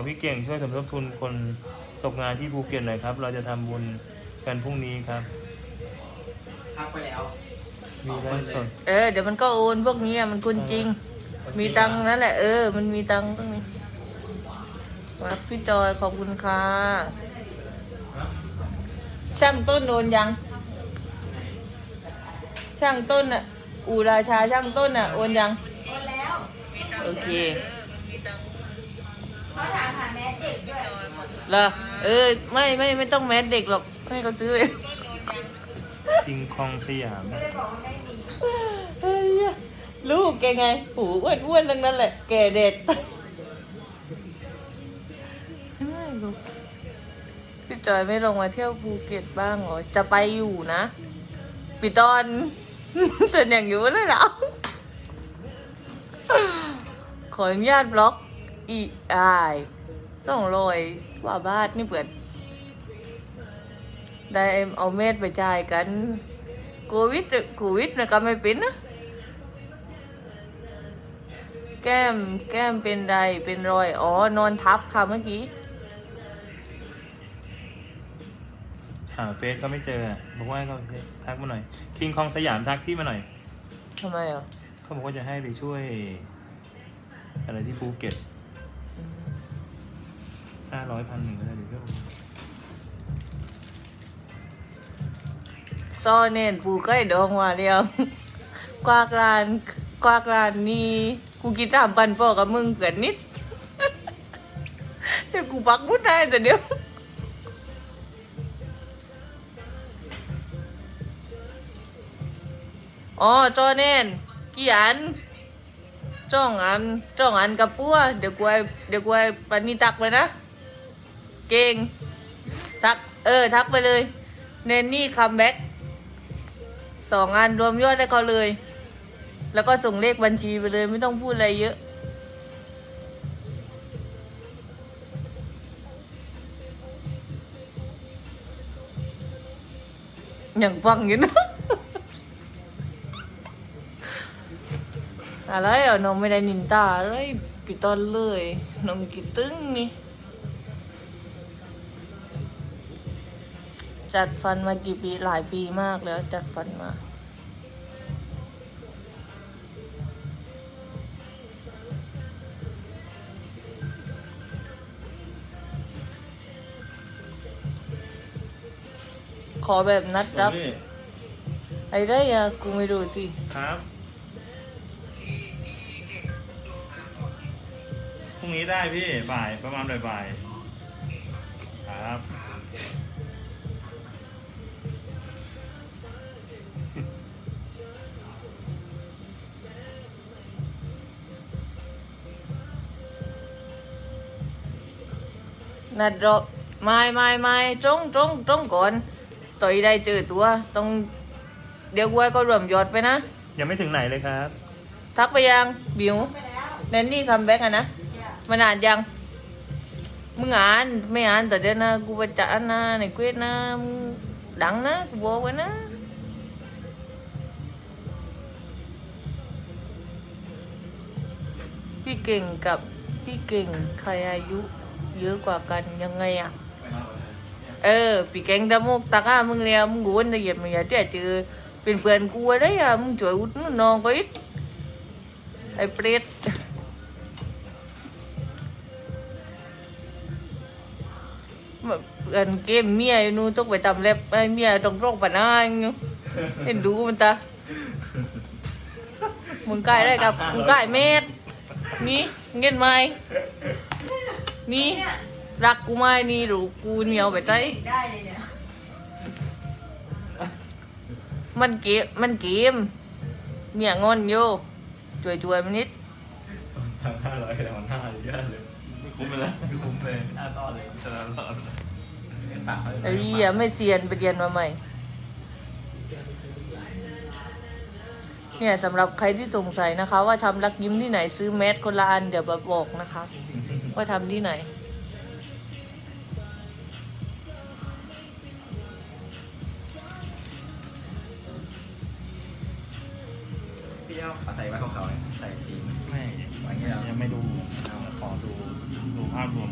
บอกพี่เก่งช่วยสมทบทุนคนตกงานที่ภูเก็ตหน่อยครับ เราจะทำบุญกันพรุ่งนี้ครับทักไปแล้วมีไลฟ์สดเออเดี๋ยวมันก็โอนพวกนี้อะมันคุณจริง มีตังค์นั่นแหละเออ มันมีตังค์ต้องมีครับพี่จอยขอบคุณค่ะช่างต้นโอนยัง ช่างต้นอะ อูราชาช่างต้นอะ โอนยัง โอนแล้ว โอเค เขาถามหาแม่เด็กด้วยเหรอเออไม่ไม่ไม่ต้องแมสเด็กหรอกให้เขาซื้อเองคิงคองสยามก็เลยบอกว่าไม่มีเฮ้ยลูกแกไงหูอ้วนอ้วนๆทั้งนั้นแหละ แกเด็ดเฮ้ยลูกพี่จอยไม่ลงมาเที่ยวภูเก็ตบ้างเหรอ จะไปอยู่นะปีตอนจนอย่างอยู่เลยเหรอขออนุญาตบล็อก อีอายส่องรอยว่าบ้านนี่เปิด ได้เอาเม็ดไปจ่ายกันโควิดโควิดนะก็ไม่เป็นนะแก้มแก้มเป็นไรเป็นรอย อ๋อ นอนทับค่ะเมื่อกี้ หาเฟซก็ไม่เจอ บอกว่าให้เขาทักมาหน่อย คิงคองสยามทักที่มาหน่อยทำไมอะเขาบอกว่าจะให้ไปช่วย อะไรที่ภูเก็ต ห้าร้อยพันหนึ่งก็ได้เดี๋ยวเพื่อนซ่อเน่นปูใกล้ดองมาเรียวกวากรานกวากรานนี่กูกินตามปันพ่อกับมึงเกินนิดเดี๋ยวกูปักมุดได้แต่เดี๋ยวอ๋อจอ เก่ง ทัก เออ ทักไปเลย เนนนี่คัมแบ็กสองงานรวมยอดให้เขาเลย แล้วก็ส่งเลขบัญชีไปเลยไม่ต้องพูดอะไรเยอะ อย่างฟังอยู่นะอะไรอะน้องไม่ได้นินตาอะไรปีตอนเลยน้องกี่ตึ้งนี่ จัดฟันมากี่ปีหลายปีมากแล้วจัดฟันมา ขอแบบนัดรับ ไอ้ได้อะกูไม่รู้สิครับพรุ่งนี้ได้พี่บ่ายประมาณบ่ายบ่ายๆครับ นัดรอไม่ไม่ไม่ตรงตรงตรงก่อนต่อยได้เจอตัวต้องเดี๋ยวกูให้ก็รวมยอดไปนะ ยังไม่ถึงไหนเลยครับ ทักไปยังบิวไปแล้วแนนนี่คัมแบ็กอะนะเนี่ยมันอ่านยังมึงอ่านไม่อ่านแต่เดี๋ยวนะกูไปจัดนะในเควสนะมึงดังนะกูบอกไว้นะพี่เก่งกับพี่เก่งใครอายุ เยอะกว่ากันยังไงอะเออพี่เก่งดมุกตาก้ามึงเรียมึงกูวันละเอียดมึงอย่าเจ๊เจอเป็นเพื่อนกูได้อะมึงช่วยอุดนุนน้องก็อีกไอ้เปรตเอินเกมเมียนู่นต้องไปทำเล็บไอ้เมียต้องร้องปะนางอยู่เห็นดูมันตามึงใกล้ได้กับมึงใกล้เม็ดนี่เงินไหม นี่ รักกูไหมนี่หรือกูเหนียวไปใจ ได้เลยเนี่ยมันเกมมันเกมเมียงอนอยู่ช่วยช่วยๆมันนิดทางห้าร้อยแต่มันห้าเยอะเลยไม่คุ้มไปแล้วไม่คุ้มเลยห้าต้อนเลยจะรอดปากเขาไอ้เหี้ยไม่เซียนไปเรียนมาใหม่ เนี่ยสำหรับใครที่สงสัยนะคะ ว่าทำรักยิ้มที่ไหนซื้อแมสคนละอันเดี๋ยวมาบอกนะคะ ว่าทำที่ไหน พี่เอาใส่ไว้ของเขาใส่สีไม่ไว้เงี้ยยังไม่ดูขอดูรดูภาพรวม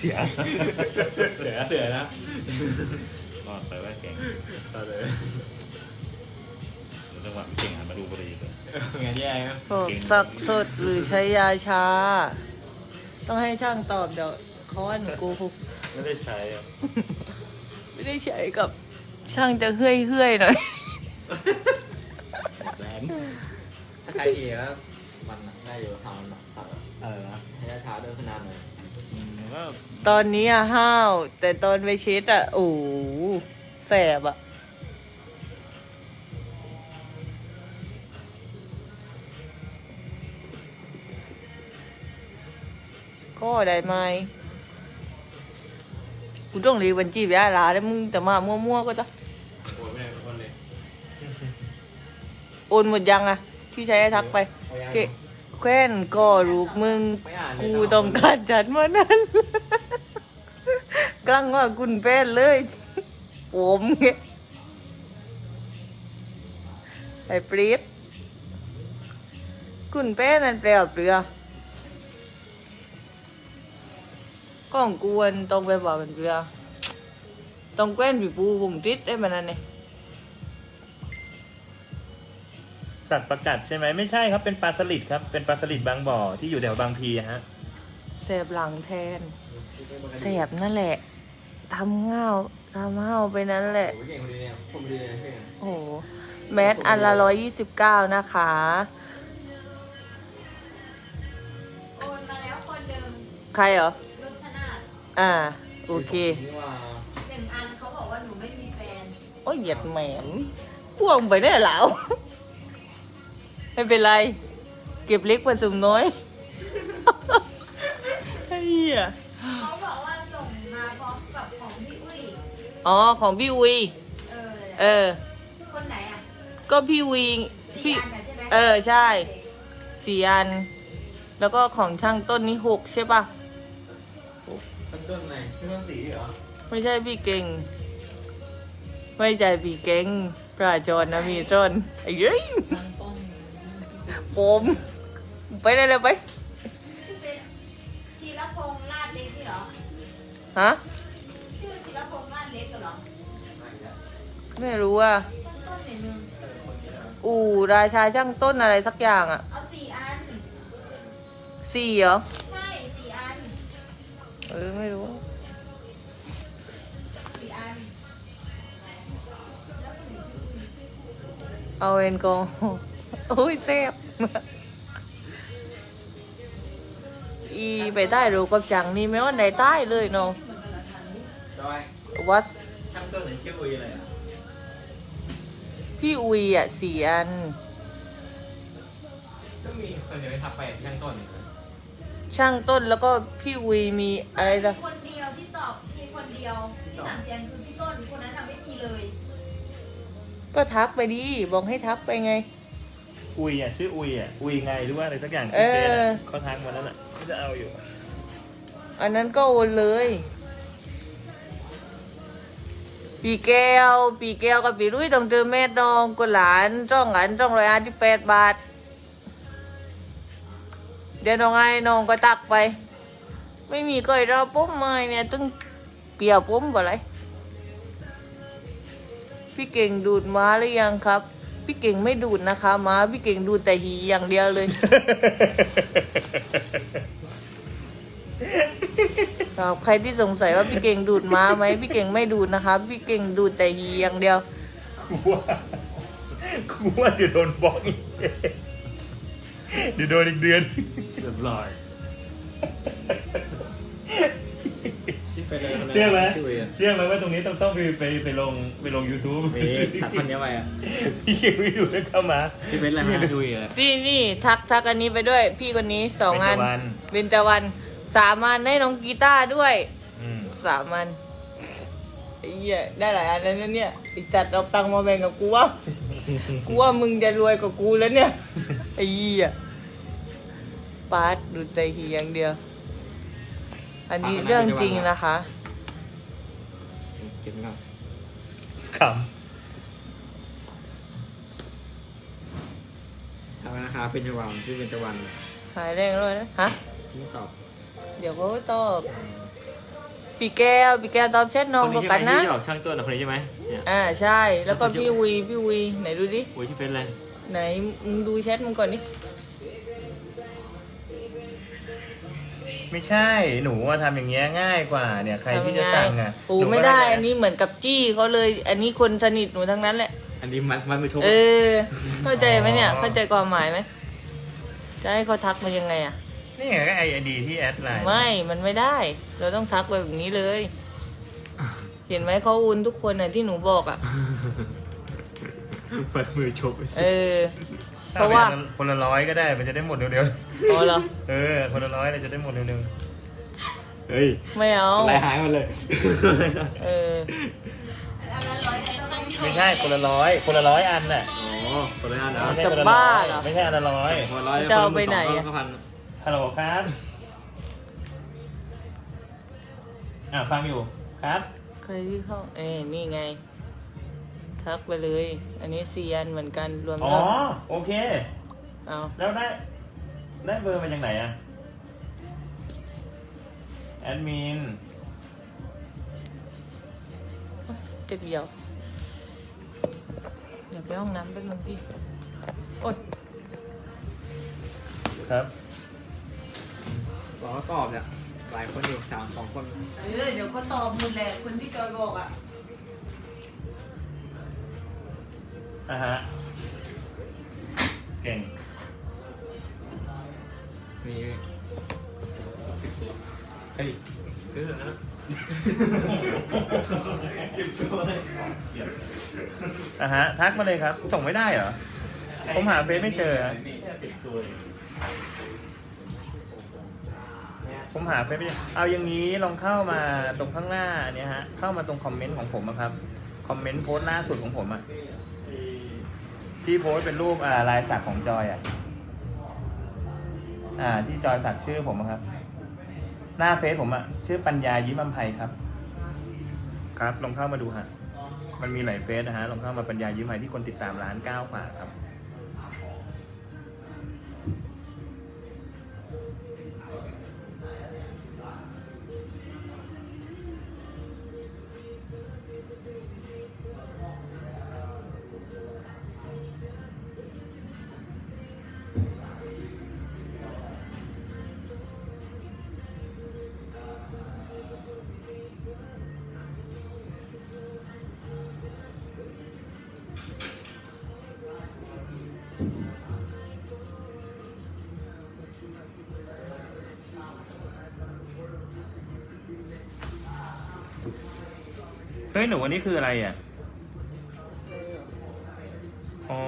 เสีย เสือเสือนะรอดไปว่าเก่งต่อเลยเดี๋ยวจังหวะเก่งหันมาดูพอดีเลยงานแย่ครับโปรดสักสดหรือใช้ยาชา ต้องให้ช่างตอบเดี๋ยวเขาว่าหนูโกหกไม่ได้ใช้อะไม่ได้ใช้กับช่างจะเฮ้ยเฮ้ยๆหน่อยแรงถ้าใครดีครับมันได้อยู่ทำมันสับอะไรนะให้ช้าๆด้วยขนาดหน่อยอืมก็ ตอนนี้อะห้าว แต่ตอนไปเช็ดอะโอ้โหแสบอะก็ได้ไหมกูต้องรีบบัญชีไปอาลาแล้วมึงจะมามั่วๆก็จะโอ้ยไม่ได้ทุกคนเลยโอนหมดยังอะที่ใช้ให้ทักไปเกะ แคว้นก็รูปมึง กูต้องการจัดมานั้นกลังว่าคุณแป้นเลยผมไงไอ้ปรีดคุณแป้นนั่นแปลว่าเปลือก้องกวนต้องไปบอกเป็นเปลือต้องแกว้นผีปูผมติดได้มันนั่นเนี่ย สัตว์ประกัดใช่ไหมไม่ใช่ครับเป็นปลาสลิดครับเป็นปลาสลิดบางบ่อที่อยู่แถวบางพีอะฮะแสบหลังแทนแสบนั่นแหละทำเง่าทำเง่าไปนั้นแหละโอ้ยเก่งคนดีเนี่ยผมดีเลยเพื่อนโอ้โหแมสอันละร้อยยี่สิบเก้านะคะโอนมาแล้วคนหนึ่งใครเหรอลูกชนาธิ์อ่าโอเคนี่ว่าหนึ่งอันเขาบอกว่าหนูไม่มีแฟนโอ้ยเหยียดแหมมพ่วงไปได้แล้ว ไม่เป็นไร เก็บเล็กผสมน้อยไอ้เหี้ยเขาบอกว่าส่งมาพร้อมกับของพี่อุ้ย อ๋อของพี่วีเออ เออ คนไหนอะก็พี่วีสี่พี่อันน่ะใช่ไหมเออใช่ สี่อัน แล้วก็ของช่างต้นนี้หกใช่ปะต้นต้นไหนชื่อต้นสีเหรอไม่ใช่พี่เก่ง ไม่ใช่พี่เก่งปราจรนะมีจนไอ้เย้ย ผมไปได้เลยไปชื่อเป็นธีรพงษ์ลาดเล็กนี่เหรอ ฮะชื่อธีรพงษ์ลาดเล็กเหรอไม่รู้อะต้นต้นหนึ่งหนึ่งอู่ราชาช่างต้นอะไรสักอย่างอะเอาสี่อัน สี่เหรอ ใช่สี่อันเออไม่รู้ สี่อันเอาเอ็นกอฮอล์โอ้ยแซ่บ อีไปใต้รูกับจังนี่ไม่ว่าไหนใต้เลยเนาะจอยวัดช่างต้นไหนชื่ออุยอะไรอะพี่อุยอะสี่อันก็มีคนเดียวทักไปช่างต้น ช่างต้นแล้วก็พี่อุยมีอะไรนะคนเดียวที่ตอบมีคนเดียวที่สั่งเสียงคือพี่ต้นคนนั้นทำไม่มีเลย ก็ทักไปดิบอกให้ทักไปไง อุยอะชื่ออุยอะอุยไงหรือว่าอะไรสักอย่างเอชื่อเฟซออะเขาทักมาแล้วน่ะก็จะเอาอยู่ อันนั้นก็โอนเลย ปีแก้ว ปีแก้วกับปีรุ่ยต้องเจอแม่น้องกุหลานจ้องอันจ้องร้อยอันที่แปดบาท เดี๋ยวน้องไอ้น้องก็ตักไป ไม่มีก็ไอ้เราปุ๊บมาเนี่ยตึงเปียกปุ๊บอะไรพี่เก่งดูดม้าหรือยังครับ พี่เก่งไม่ดูดนะคะม้าพี่เก่งดูดแต่หีอย่างเดียวเลย ครับใครที่สงสัยว่าพี่เก่งดูดม้าไหมพี่เก่งไม่ดูดนะคะ พี่เก่งดูดแต่หีอย่างเดียวกูว่ากูว่าจะโดนบล็อกอีกเดี๋ยวโดนอีกเดือนเรียบร้อยชื่อไป เลยเชื่อไหมชื่อเวยเชื่อไหมว่าตรงนี้ต้องต้องไปไปไปลงไปลง YouTube เวยตัดคนเนี้ยไปอะพี่ยังไม่ดูแล้วเข้ามาชื่อเป็นอะไรมาชื่อเวยอะพี่นี่ทักทักอันนี้ไปด้วย พี่คนนี้สองอันเบญจวรรณเบญจวรรณสามอันให้น้องกีตาร์ด้วยอืมสามอันไอ้เหี้ยได้หลายอันแล้วนะเนี่ยไอ้จัดเอาตังค์มาแบ่งกับกูวะกูว่ามึงจะรวยกว่ากูแล้วเนี่ยไอ้เหี้ยปาดดูใจทีอย่างเดียว อันนี้เรื่องจริงนะคะเก็บเงาขทำราคาเป็นจังหวะชื่อเป็นจังหวะหายแรงแล้วนะฮะไม่ตอบเดี๋ยวเขาก็ตอบปีแก้วปีแก้วตอบแชทน้องกับกันนะที่ออกช่างตัวนะคนนี้ใช่ไหมเนี่ยอ่าใช่แล้วก็พี่วีพี่วีไหนดูดิโอ้ยชื่อเป็นอะไรไหนมึงดูแชทมึงก่อนดิ ไม่ใช่หนูว่าทำอย่างเงี้ยง่ายกว่าเนี่ยใครที่จะสั่งอะโอ้หนูก็ไม่ได้จะอันนี้เหมือนกับจี้เขาเลย อันนี้คนสนิทหนูทั้งนั้นแหละ อันนี้มันมันมือชกเออ เข้าใจไหมเนี่ย เข้าใจความหมายไหมจะให้เขาทักมายังไงอะ นี่ไงก็ไอดีที่แอดไลน์ไม่ มันไม่ได้ เราต้องทักไปแบบนี้เลย เห็นไหมเขาอุนทุกคนน่ะที่หนูบอกอะ มันมือชกเออ เพราะว่าคนละร้อยก็ได้ มันจะได้หมดเร็วอ๋อเหรอๆ เออ คนละร้อยเลยจะได้หมดเร็วเฮ้ยไม่เอาลายหายหมดเลย เออๆ ไม่ใช่คนละร้อย คนละร้อยอันน่ะอ๋อคนละอันนะไม่ใช่จะคนละบ้าร้อยเหรอไม่ใช่อันละร้อยคนละร้อยจะเอาไปไหนอะ ก็พันฮัลโหลครับ อ่าฟังอยู่ครับ เคยที่เข้าเอ้นี่ไง ทักไปเลย อันนี้เซียนเหมือนกันรวมอ๋อ แล้วโอเค เอาแล้วได้ ได้เบอร์มาจากไหนอะแอดมิน เจ็บเดียว เดี๋ยวไปห้องน้ำแป๊บนึงพี่โอ๊ยครับ บอกว่าตอบเนี่ย หลายคนอยู่สามสองคน เออเดี๋ยวเขาตอบหมดแหละคนที่จอยบอกอะ อะฮะ เก่ง มีเฮ้ยซื้อนะอะฮะ ทักมาเลยครับ ส่งไม่ได้เหรอ ผมหาเฟซไม่เจอผมหาเฟซไม่เจอเอาอย่างนี้ลองเข้ามาตรงข้างหน้าอันเนี้ยฮะ เข้ามาตรงคอมเมนต์ของผมอะครับ คอมเมนต์โพสต์ล่าสุดของผมอะ ที่โพสเป็นรูปอ่าลายสักของจอยอะอ่า ที่จอยสักชื่อผมอะครับ หน้าเฟซผมอะชื่อปัญญายิ้มอำไพครับ ครับลองเข้ามาดูฮะมันมีหลายเฟซนะฮะลองเข้ามาปัญญายิ้มอำไพที่คนติดตามล้านเก้ากว่าครับ เฮ้ยหนูอันนี้คืออะไรอะ อ๋อ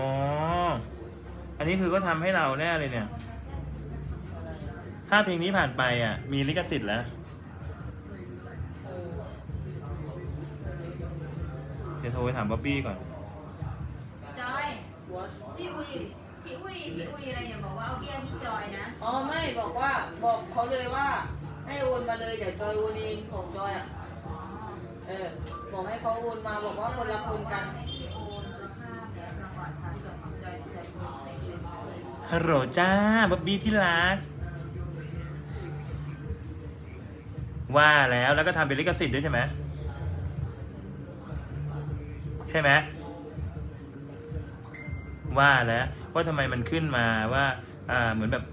อันนี้คือก็ทำให้เราแน่เลยเนี่ย ถ้าเพลงนี้ผ่านไปอะ มีลิขสิทธิ์แล้ว เดี๋ยวโทรไปถามบ๊อบบี้ก่อน จอยพี่อุ้ยพี่อุ้ยพี่อุ้ยอะไรเนี่ยบอกว่าเอาเบี้ยที่จอยนะ อ๋อไม่บอกว่าบอกเขาเลยว่า ให้โอนมาเลยเดี๋ยวจอยโอนเองของจอยอะ เออบอกให้เขาโอนมาบอกว่าคนละคนกันให้พี่โอนราคาแบบเราก่อนทำส่วนของจอยจอยโอนไปเลยฮัลโหลจ้าบ๊อบบี้ที่รัก ว่าแล้วแล้วก็ทำเป็นลิขสิทธิ์ด้วยใช่ไหมใช่ไหมว่าแล้วว่าทำไมมันขึ้นมาว่าอ่าเหมือนแบบ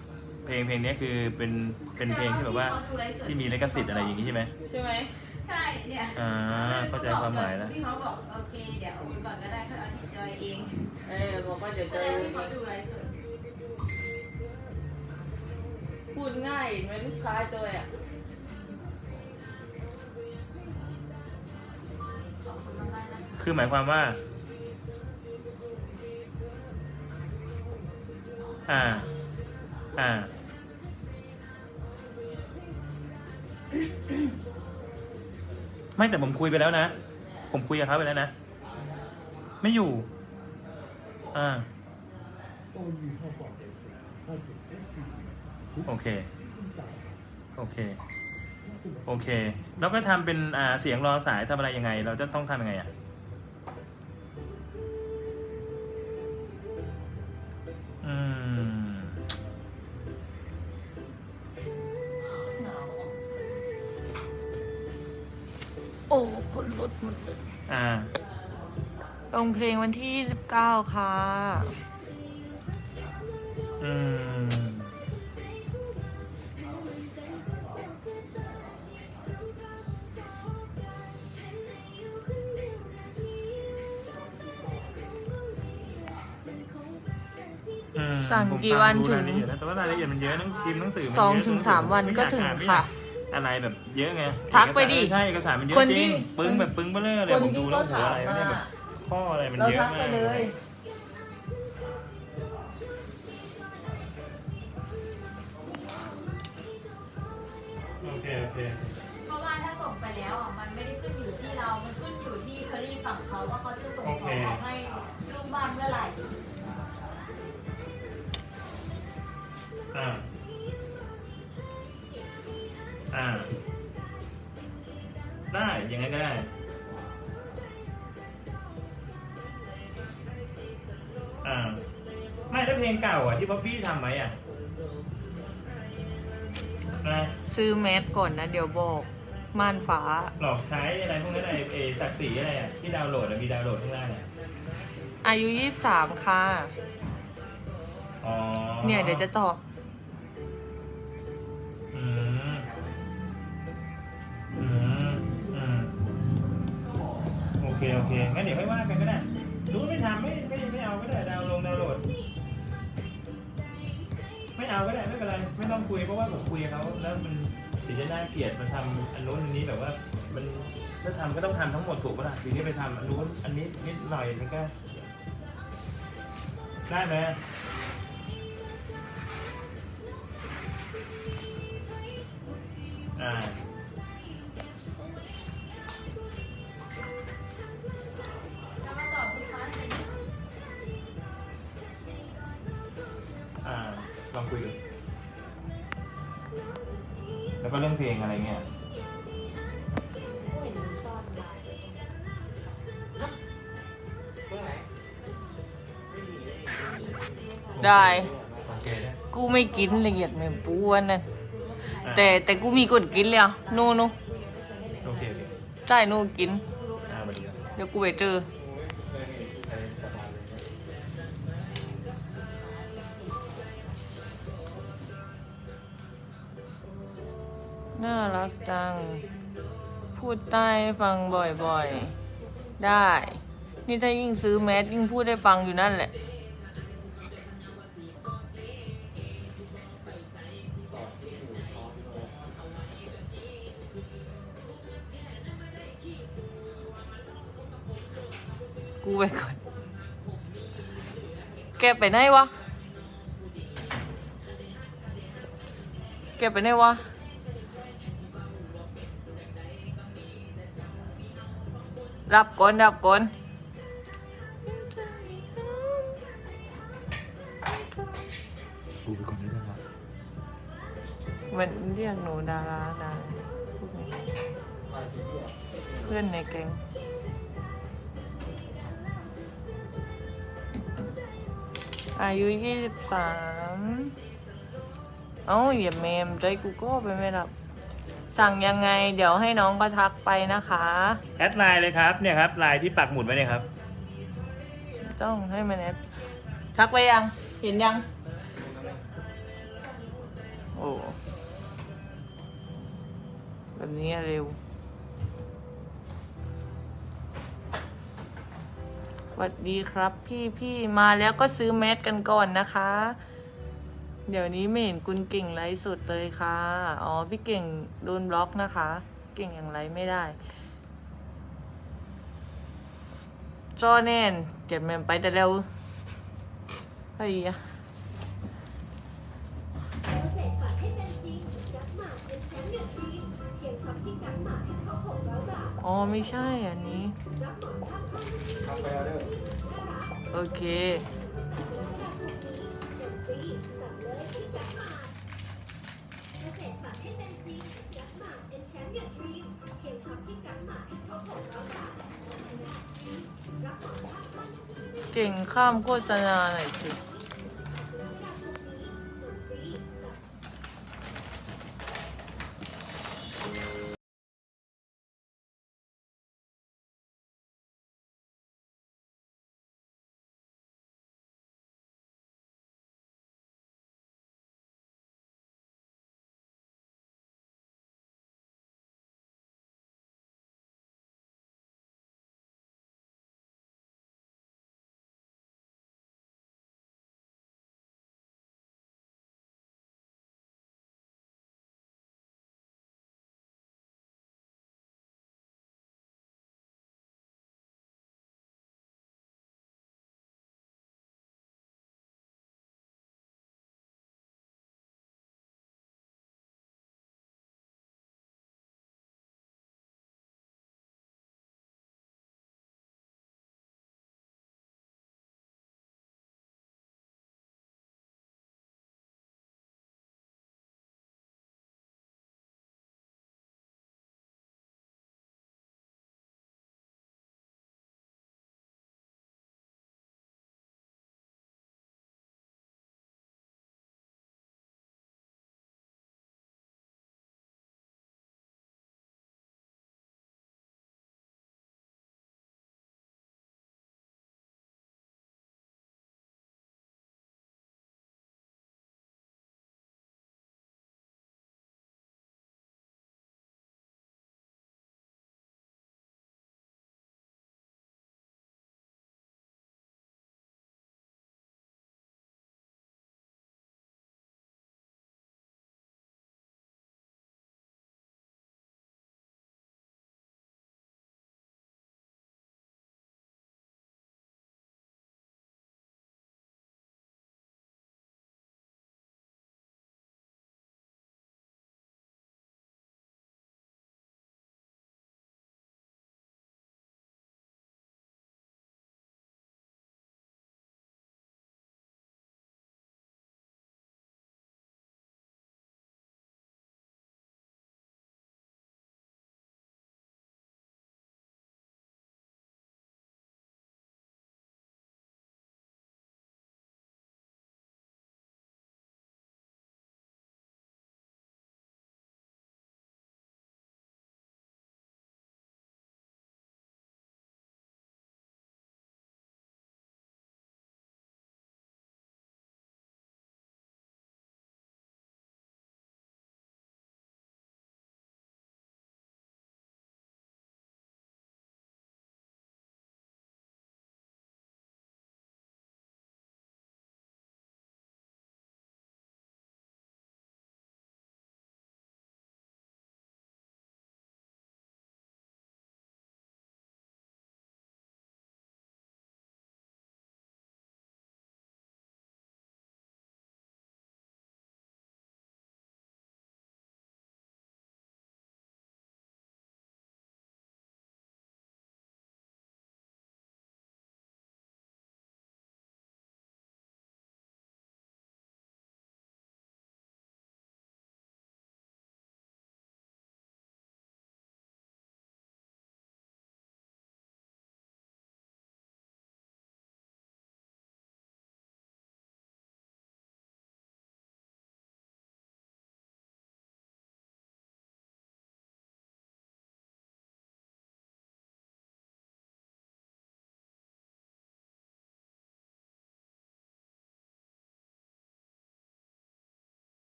เพลงเพลงนี้คือเป็นเป็นเพลงที่แบบว่าที่มีลิขสิทธิ์อะไรอย่างนี้ใช่ไหม ใช่ไหม ใช่เนี่ยอ่าเข้าใจความหมายแล้ว พี่เขาบอกโอเคเดี๋ยวเอาคุณก่อนก็ได้ค่อยเอาที่จอยเองเออบอกว่าเดี๋ยวจะเลยให้เขาดูไลฟ์สดพูดง่ายเหมือนลูกค้าจอยอะคือหมายความว่า อ่า อ่า ไม่แต่ผมคุยไปแล้วนะ ผมคุยกับเขาไปแล้วนะ ไม่อยู่ อ่า โอเค โอเค โอเค แล้วก็ทำเป็นอ่าเสียงรอสายทำอะไรยังไง เราจะต้องทำยังไงอะ เพลงวันที่ 29 ค่ะ อืม อืมสั่งผมกี่ฟัวันดูถึงรายละเอียดแล้วแต่ว่ารายละเอียดมันเยอะหนังพิมพ์หนังสือมันสองเยะถึงจสามวันไอยก็ถึงอ่านไม่ค่ะอยากอะไรแบบเยอะไงทักไปดิเอกสารใช่เอกสารมันเยอะคนจที่ริงปึ้งแบบปึ้งเบ้อเลยเลยคนผมที่ดูแล้วเขาหัวอะไรถามไม่ได้แบบมา ข้ออะไรมันเราเยอะทักมาไปกเลย โอเคโอเคเพราะว่าถ้าส่งไปแล้วอะมันไม่ได้ขึ้นอยู่ที่เรา มันขึ้นอยู่ที่เคอรี่ฝั่งเขาว่าเขาจะส่งของออกให้ลูกบ้านเมื่อไหร่อ่าอ่าได้ยังไงก็ได้ ไม่ถ้าเพลงเก่าอะที่ป๊อปปี้ทำไว้อะนะซื้อแมสก่อนนะ เดี๋ยวบอกม่านฟ้า หลอกใช้อะไรพวกนั้นอะไรเอศักดิ์ศรีอะไรอะที่ดาวน์โหลดอะมีดาวน์โหลดข้างล่างอะอายุ23ค่ะ อ๋อเนี่ยเดี๋ยวจะตอบอืมอืมอืมโอเคโอเคงั้นเดี๋ยวค่อยว่ากันก็ได้รู้ไม่ทำไม่ ไม่เอาก็ได้ไม่เป็นไรไม่ต้องคุยเพราะว่าผมคุยกับเขาแล้วมันถึงจะน่าเกลียดมาทำอันนู้นอันนี้แบบว่ามันถ้าทำก็ต้องทำทั้งหมดถูกปะล่ะทีนี้ไปทำอันนู้นอันนี้นิดหน่อยมันก็ได้ไหมอ่า แล้วก็เรื่องเพลงอะไรเงี้ยผู้เห็นซ่อนลายได้โอเคได้ กูไม่กินละเอียดเหมือนปูอันนั่นอะแต่แต่กูมีกดกินเลยอะโนโนโอเคโอเคใช่โนกิน อ่าสวัสดีครับเดี๋ยวกูไปเจอ น่ารักจัง พูดใต้ให้ฟังบ่อยๆ ได้ นี่ถ้ายิ่งซื้อแมสยิ่งพูดให้ฟังอยู่นั่นแหละ กูไปก่อน แกไปไหนวะ แกไปไหนวะ รับก่อนรับก่อนกูไปก่อนได้ไหมวะมันเรียกหนูดาราดาเพื่อนในแก๊งอายุยี่สิบสามเอ้าอย่าเมมใจกูก็ไปไม่รับ สั่งยังไงเดี๋ยวให้น้องก็ทักไปนะคะ แอดไลน์เลยครับเนี่ยครับไลน์ที่ปักหมุดไว้เนี่ยครับ ต้องให้มันแอดทักไปยัง เห็นยัง โอ้แบบนี้เร็วสวัสดีครับพี่พี่มาแล้วก็ซื้อแมสกันก่อนนะคะ เดี๋ยวนี้ไม่เห็นคุณเก่งไรสุดเลยค่ะ อ๋อ พี่เก่งโดนบล็อกนะคะ เก่งอย่างไรไม่ได้ จอแน่น เก็บเมนไปแต่เร็วไอ้ยะอ๋อ ไม่ใช่อันนี้ โอเค เลยที่กักหมากเกษตรฝันให้เป็นจริงกักหมาเป็นแชมป์อย่างทีมเพียงช็อปที่กักหมาให้ครบหกร้อยบาทรับหมอนข้างข้างเก่งข้ามโฆษณาหน่อยสิ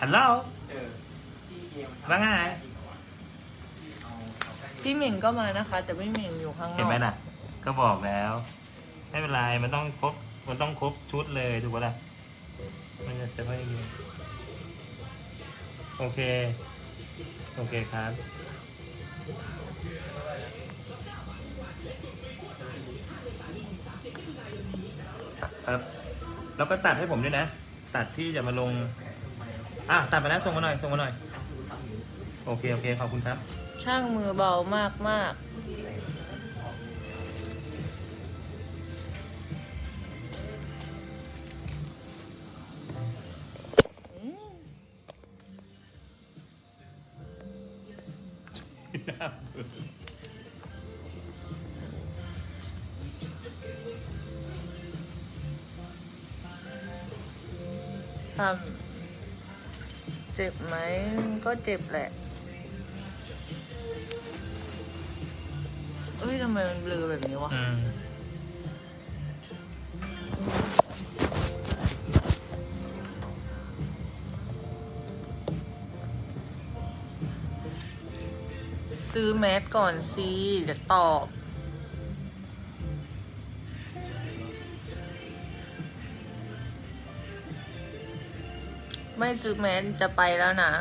ฮัลโหลว่าไงพี่เหม่งก็มานะคะ แต่พี่เหม่งอยู่ข้างนเห็นอกไหมน่ะ ก็บอกแล้ว ไม่เป็นไร มันต้องครบ มันต้องครบชุดเลยถูกปะล่ะมันจะจะไม่มีโอเค โอเคครับครับ แล้วก็ตัดให้ผมด้วยนะ ตัดที่จะมาลง อะตัดมาแล้วส่งมาหน่อยส่งมาหน่อย โอเค โอเค ขอบคุณครับ ช่างมือเบามากมาก ไหมก็เจ็บแหละ เอ้ยทำไมมันเบลอแบบนี้วะ อืมซื้อแมสก่อนสิเดี๋ยวตอบ ไม่ซื้อแมสจะไปแล้วนะ